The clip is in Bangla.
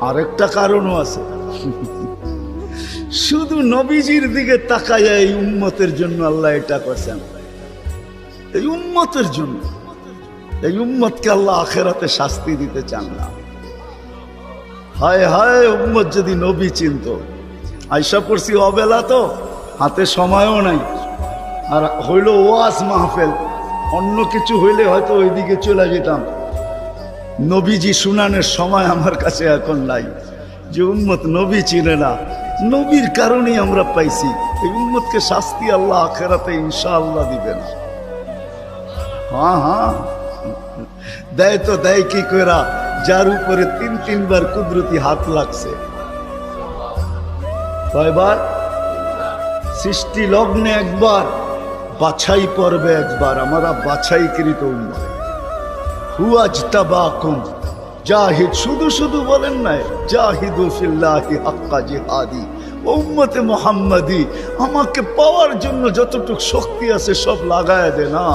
আরেকটা কারণও আছে। শুধু নবীজির দিকে তাকায় এই উম্মতের জন্য আল্লাহ এটা করছেন। এই উম্মতের জন্য। এই উম্মতকে আল্লাহ আখেরাতে শাস্তি দিতে চান না। হায় হায়, উম্মত যদি নবী চিনত। আইসা করছি অবেলা তো, হাতে সময়ও নাই। আর হইল ওয়াজ মাহফেল। অন্য কিছু হইলে হয়তো ওইদিকে চলে যেতাম। নবীজি শুনানের সময় আমার কাছে এখন নাই। যে উম্মত নবী চিনে না, নবীর কারণেই আমরা পাইছি। এই উম্মতকে শাস্তি আল্লাহ আখেরাতে ইনশা আল্লাহ দিবে না হ্যাঁ হ্যাঁ। দেয় তো দেয় কি করা যার উপরে তিন, তিনবার কুদরতি হাত লাগছে। কয়বার? সৃষ্টি লগ্নে একবার, বাছাই পর্বে একবার। আমরা বাছাইকৃত উম্মত। হুয়াজ তাবাকুম জাহিদ শুধু শুধু বলেন নাই জাহিদু ফিল্লাহি হাক্কা জিহাদি। উম্মতে মোহাম্মদি, আমাকে পাওয়ার জন্য যতটুকু শক্তি আছে সব লাগায় দে না।